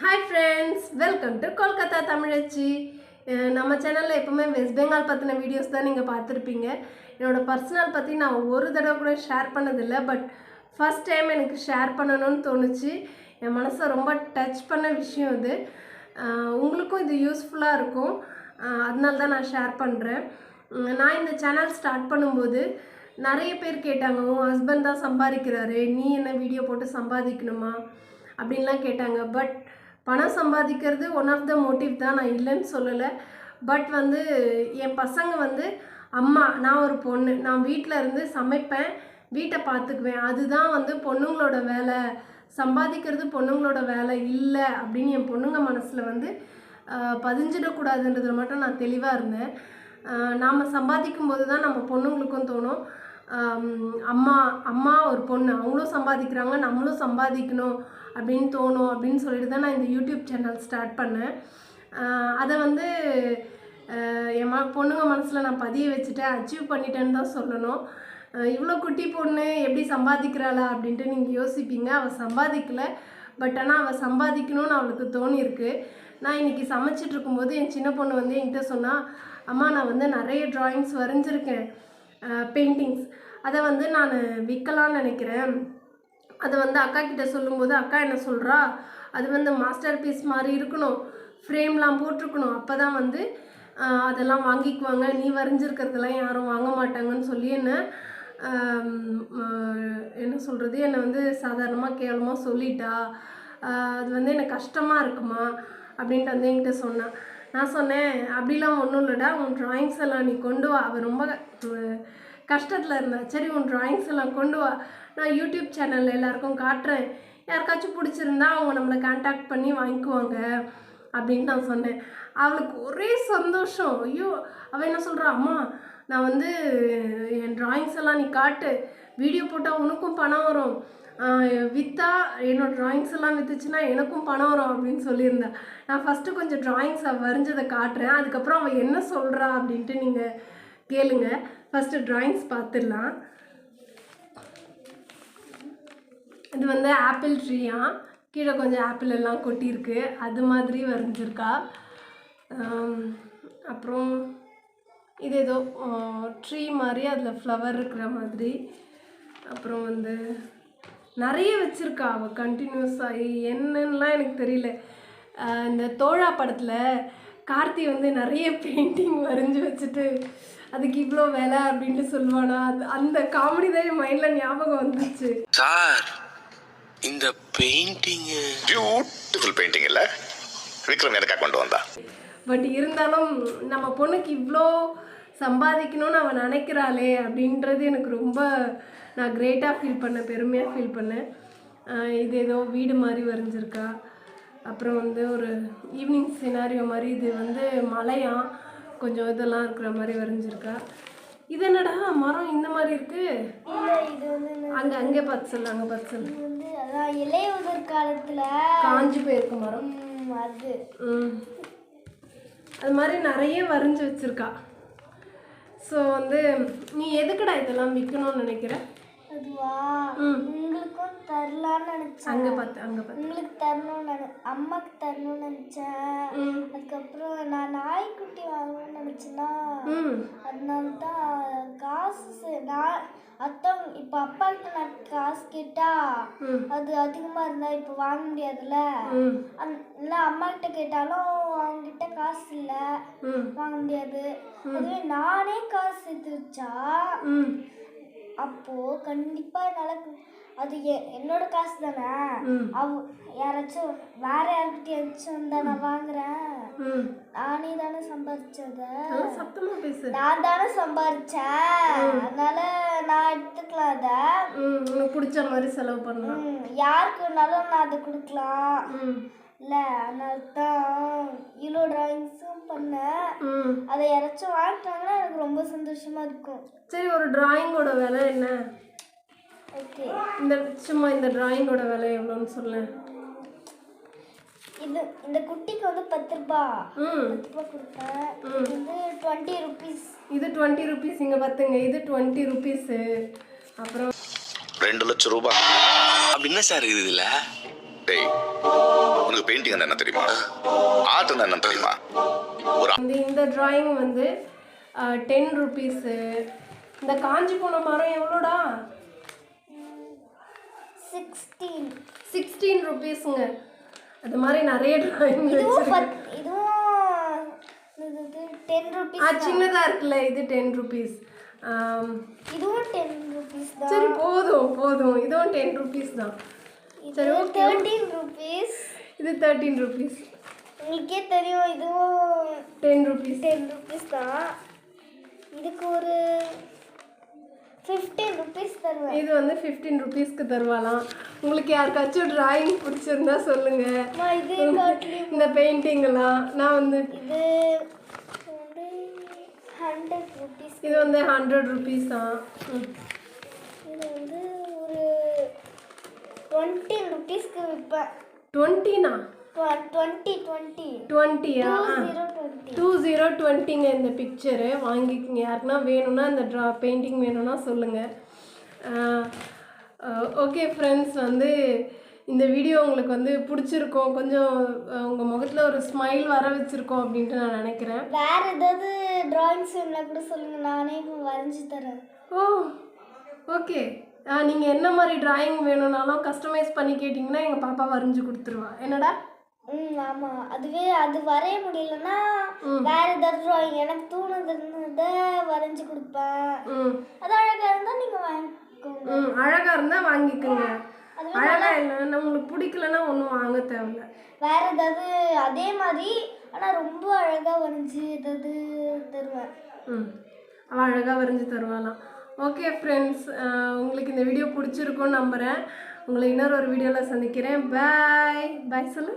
Hi friends welcome to Kolkata தமிழச்சி நம்ம சேனலில் எப்போவுமே வெஸ்ட் பெங்கால் பற்றின வீடியோஸ் தான் நீங்கள் பார்த்துருப்பீங்க. என்னோடய பர்சனல் பற்றி நான் ஒரு தடவை கூட ஷேர் பண்ணதில்லை பட் ஃபஸ்ட் டைம் எனக்கு ஷேர் பண்ணணும்னு தோணுச்சு. என் மனசை ரொம்ப டச் பண்ண விஷயம் இது. உங்களுக்கும் இது யூஸ்ஃபுல்லாக இருக்கும். அதனால தான் நான் ஷேர் பண்ணுறேன் நான் இந்த சேனல் ஸ்டார்ட் பண்ணும்போது நிறைய பேர் கேட்டாங்க உன் ஹஸ்பண்ட் தான் சம்பாதிக்கிறாரு நீ என்ன வீடியோ போட்டு சம்பாதிக்கணுமா? அப்படின்லாம் கேட்டாங்க. பட் பணம் சம்பாதிக்கிறது ஒன் ஆஃப் த மோட்டிவ் தான். நான் இல்லைன்னு சொல்லலை. பட் வந்து என் பசங்க வந்து அம்மா நான் ஒரு பொண்ணு. நான் வீட்டில் இருந்து சமைப்பேன் வீட்டை பார்த்துக்குவேன் அதுதான் வந்து பொண்ணுங்களோட வேலை. சம்பாதிக்கிறது பொண்ணுங்களோட வேலை இல்லை அப்படின்னு என் பொண்ணுங்க மனசில் வந்து பதிஞ்சிடக்கூடாதுன்றதில் மட்டும் நான் தெளிவாக இருந்தேன். நாம் சம்பாதிக்கும் போது தான் நம்ம பொண்ணுங்களுக்கும் தோணும். அம்மா அம்மா ஒரு பொண்ணு. அவங்களும் சம்பாதிக்கிறாங்க நம்மளும் சம்பாதிக்கணும் அப்படின்னு தோணும் அப்படின்னு சொல்லிட்டு தான் நான் இந்த யூடியூப் சேனல் ஸ்டார்ட் பண்ணேன். அதை வந்து என் ம பொண்ணுங்க மனசில் நான் பதிய வச்சுட்டேன். அச்சீவ் பண்ணிட்டேன்னு தான் சொல்லணும். இவ்வளோ குட்டி பொண்ணு எப்படி சம்பாதிக்கிறாளா அப்படின்ட்டு நீங்கள் யோசிப்பீங்க. அவள் சம்பாதிக்கல பட் ஆனால் அவள் சம்பாதிக்கணும்னு அவளுக்கு தோணியிருக்கு. நான் இன்றைக்கி சமைச்சிட்ருக்கும்போது என் சின்ன பொண்ணு வந்து என்கிட்ட சொன்னால் அம்மா நான் வந்து நிறைய ட்ராயிங்ஸ் வரைஞ்சிருக்கேன். பெயிண்டிங்ஸ் அதை வந்து நான் விற்கலான்னு நினைக்கிறேன். அதை வந்து அக்கா கிட்ட சொல்லும்போது அக்கா என்ன சொல்கிறா அது வந்து மாஸ்டர் பீஸ் மாதிரி இருக்கணும். ஃப்ரேம்லாம் போட்டிருக்கணும். அப்போ தான் வந்து அதெல்லாம் வாங்கிக்குவாங்க. நீ வரைஞ்சிருக்கிறதெல்லாம் யாரும் வாங்க மாட்டாங்கன்னு சொல்லி என்ன என்ன சொல்கிறது என்னை வந்து சாதாரணமாக கேவலமாக சொல்லிட்டா. அது வந்து எனக்கு கஷ்டமாக இருக்குமா? அப்படின்ட்டு வந்து என்கிட்ட சொன்னான் நான் சொன்னேன் அப்படிலாம் ஒன்றும் இல்லைடா உன் ட்ராயிங்ஸ் எல்லாம் நீ கொண்டு வா. அவள் ரொம்ப கஷ்டத்தில் இருந்தா சரி உன் ட்ராயிங்ஸ் எல்லாம் கொண்டு வா நான் யூடியூப் சேனலில் எல்லாருக்கும் காட்டுறேன். யாருக்காச்சும் பிடிச்சிருந்தா அவங்க நம்மளை காண்டாக்ட் பண்ணி வாங்கிக்குவாங்க. அப்படின்னு நான் சொன்னேன். அவளுக்கு ஒரே சந்தோஷம். ஐயோ அவள் என்ன சொல்கிறா அம்மா நான் வந்து என் ட்ராயிங்ஸ் எல்லாம் நீ காட்டு. வீடியோ போட்டால் உனக்கும் பணம் வரும். விற்றா என்னோடய ட்ராயிங்ஸ் எல்லாம் விற்றுச்சுன்னா எனக்கும் பணம் வரும் அப்படின்னு சொல்லியிருந்தேன். நான் ஃபஸ்ட்டு கொஞ்சம் ட்ராயிங்ஸ் வரைஞ்சதை காட்டுறேன். அதுக்கப்புறம் அவள் என்ன சொல்கிறா அப்படின்ட்டு நீங்கள் கேளுங்க. ஃபஸ்ட்டு ட்ராயிங்ஸ் பார்த்துடலாம் இது வந்து ஆப்பிள் ட்ரீயா கீழே கொஞ்சம் ஆப்பிள் எல்லாம் கொட்டியிருக்கு. அது மாதிரி வரைஞ்சிருக்கா. அப்புறம் இது ஏதோ ட்ரீ மாதிரி அதில் ஃப்ளவர் இருக்கிற மாதிரி. அப்புறம் வந்து நிறைய வச்சுருக்கா அவள் கண்டினியூஸாக என்னன்னுலாம் எனக்கு தெரியல. இந்த தோழா படத்தில் கார்த்தி வந்து நிறைய பெயிண்டிங் வரைஞ்சி வச்சுட்டு அதுக்கு இவ்வளோ விலை அப்படின்ட்டு சொல்லுவானா? அது அந்த காமெடி தான் என் மைண்டில் ஞாபகம் வந்துச்சு. சார் இந்த பெயிண்டிங்கு பியூட்டிஃபுல் பெயிண்டிங் இல்ல? விக்ரம் எனக்கா கொண்டு வந்தா? பட் இருந்தாலும் நம்ம பொண்ணுக்கு இவ்வளோ சம்பாதிக்கணும்னு அவன் நினைக்கிறாளே அப்படின்றது எனக்கு ரொம்ப நான் கிரேட்டாக ஃபீல் பண்ணேன் பெருமையாக ஃபீல் பண்ணேன். இது ஏதோ வீடு மாதிரி வரைஞ்சிருக்கா. அப்புறம் வந்து ஒரு ஈவினிங் சினாரியோ மாதிரி இது வந்து மலையாம் கொஞ்சம் இதெல்லாம் இருக்கிற மாதிரி வரைஞ்சிருக்கா. இது என்னடா மரம் இந்த மாதிரி இருக்கு? அங்கே அங்கே பார்த்து சொல்லு அங்கே பார்த்து சொல்லு. இலையுதிர் காலத்துல. காஞ்சி போயிருக்கு மரம். அது மாதிரி நிறைய வரைஞ்சி வச்சிருக்கா. ஸோ வந்து நீ எதுக்குடா இதெல்லாம் விற்கணும்னு நினைக்கிற? ம். உங்களுக்கும் தரலான்னு நினைச்சேன். அங்கே பார்த்து அங்கே பார்த்து உங்களுக்கு தரணும்னு அம்மாக்கு தரணும்னு நினைச்சேன். அதுக்கப்புறம் நான் நாய்க்குட்டி வாங்கணும்னு நினைச்சேன்னா அதனால தான் காசு நான் அத்தம் இப்போ அப்பா கிட்ட நான் காசு கேட்டா. அது அதிகமா இருந்தா இப்போ வாங்க முடியாதுல்ல? இல்ல அம்மா கிட்ட கேட்டாலும் அவங்க கிட்ட காசு இல்ல. வாங்க முடியாது. அதுவே நானே காசு சேர்த்து வச்சா ம் அப்போ கண்டிப்பா என்னால அது என்னோட காசு தானே. அவ யாராச்சும் வேற யார்கிட்டயாச்சும் இருந்தா நான் வாங்குறேன். நானே தானே சம்பாதிச்சத நான் தானே சம்பாதிச்சேன் அதனால நான் எடுத்துக்கலாம் அத. பிடிச்ச மாதிரி செலவு பண்ணலாம். யாருக்கு வேணாலும் நான் அதை கொடுக்கலாம். இல்ல அதனால தான் இவ்வளோ டிராயிங்ஸும் பண்ணேன் ம். அதை யாராச்சும் வாங்கிட்டாங்கன்னா எனக்கு ரொம்ப சந்தோஷமா இருக்கும். சரி ஒரு டிராயிங்கோட விலை என்ன? ஓகே. இந்த சும்மா இந்த டிராயிங்கோட விலை எவ்வளோன்னு சொல்லேன். இது இந்த குட்டிக்கு வந்து பத்து ரூபா. ம். பத்து ரூபா கொடுத்தேன். இது டுவெண்ட்டி ருபீஸ் இது டுவெண்ட்டி ருபீஸ் இங்கே பார்த்துங்க இது டுவெண்ட்டி ருபீஸு அப்புறம் ரெண்டு லட்சம் ரூபாய். அப்படி என்ன சார் இருக்குது இதுல? டேய் உனக்கு பெயிண்டிங் என்ன தெரியுமா? ஆர்ட் என்ன தெரியுமா? ஒரு இந்த டிராயிங் வந்து டென் ருபீஸு இந்த காஞ்சி போன மரம் எவ்வளோடா? சிக்ஸ்டீன் சிக்ஸ்டீன் ருபீஸுங்க அது மாதிரி நிறைய டிராயிங் இதுவும் சின்னதாக இருக்குல்ல இது டென் ருபீஸ் இதுவும் டென் ருபீஸ் தான். சரி போதும் போதும். இதுவும் டென் ருபீஸ் தான். இது தேர்ட்டீன் ருபீஸ் இது தேர்ட்டீன் ருபீஸ் உங்களுக்கே தெரியும் இதுவும் டென் ருபீஸ் டென் ருபீஸ் தான். இதுக்கு ஒரு ஃபிஃப்டீன் ருபீஸ் தருவேன். இது வந்து ஃபிஃப்டீன் ருபீஸ்க்கு தருவாலாம் உங்களுக்கு யாருக்காச்சும் டிராயிங் பிடிச்சிருந்தா சொல்லுங்க. இந்த பெயிண்டிங் எல்லாம் நான் வந்து இது வந்து ஹண்ட்ரட் ருபீஸ் இது வந்து ஹண்ட்ரட் ருபீஸ் தான். இது வந்து டுவெண்ட்டி ருபீஸ்க்கு விற்பேன் டுவெண்ட்டினா டுவெண்ட்டி டுவெண்ட்டி டுவெண்ட்டியா டூ ஜீரோ டுவெண்ட்டிங்க இந்த பிக்சரு வாங்கிக்கோங்க. யாருக்குன்னா வேணும்னா இந்த ட்ரா பெயிண்டிங் வேணும்னா சொல்லுங்கள் ஓகே ஃப்ரெண்ட்ஸ் வந்து இந்த வீடியோ உங்களுக்கு வந்து பிடிச்சிருக்கோம். கொஞ்சம் உங்கள் முகத்தில் ஒரு ஸ்மைல் வர வச்சுருக்கோம் அப்படின்ட்டு நான் நினைக்கிறேன். வேற ஏதாவது டிராயிங்ஸ் வேணும்னா கூட சொல்லுங்க. நானே வரைஞ்சி தரேன். ஓ ஓகே நீங்கள் என்ன மாதிரி டிராயிங் வேணும்னாலும் கஸ்டமைஸ் பண்ணி கேட்டிங்கன்னா எங்கள் பாப்பா வரைஞ்சி கொடுத்துருவா. என்னடா? ம் ஆமாம் அதுவே அது வரைய முடியலன்னா வேற ஏதாவது டிராயிங் எனக்கு தோணுதுன்னதை வரைஞ்சி கொடுப்பேன். அது அழகாக இருந்தால் நீங்கள் வாங்கிக்கோங்க. ம் அழகாக இருந்தால் வாங்கிக்கோங்க. அழகாக இல்லைன்னா உங்களுக்கு பிடிக்கலன்னா ஒன்றும் வாங்க தேவையில்ல. வேற ஏதாவது அதே மாதிரி ஆனால் ரொம்ப அழகாக வரைஞ்சி ஏதாவது தருவேன். ம். அவள் அழகாக வரைஞ்சி தருவாளாம். ஓகே ஃப்ரெண்ட்ஸ் உங்களுக்கு இந்த வீடியோ பிடிச்சிருக்கும்னு நம்புகிறேன் உங்களை இன்னொரு ஒரு வீடியோவில் சந்திக்கிறேன். பாய் பாய் சொல்லு